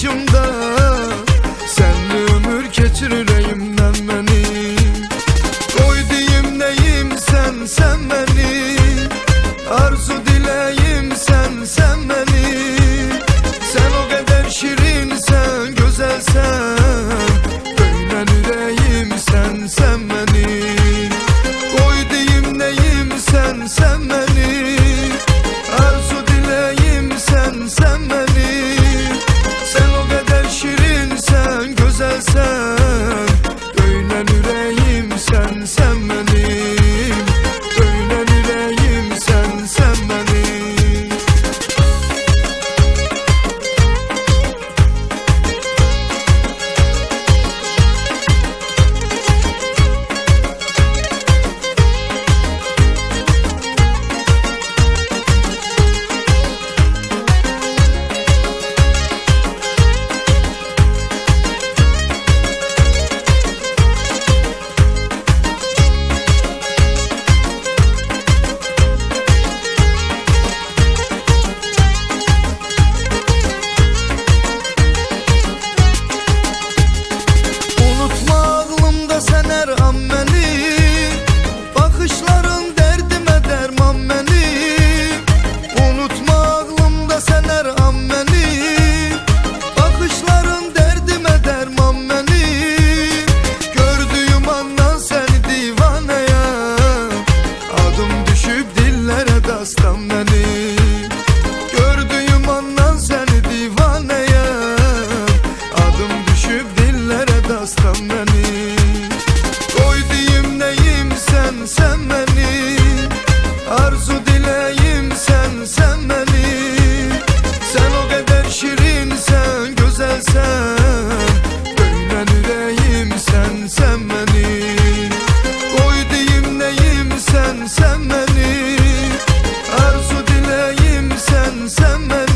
başımda. Senli ömür geçir yüreğimden beni? Oy diyeyim neyim sen sen benim göreyim sen sen beni Sen o kadar şirin şirinsen güzelsen. Böyle yüreğim sen sen beni Koy diyeyim neyim sen sen beni Arzu dileyim sen sen beni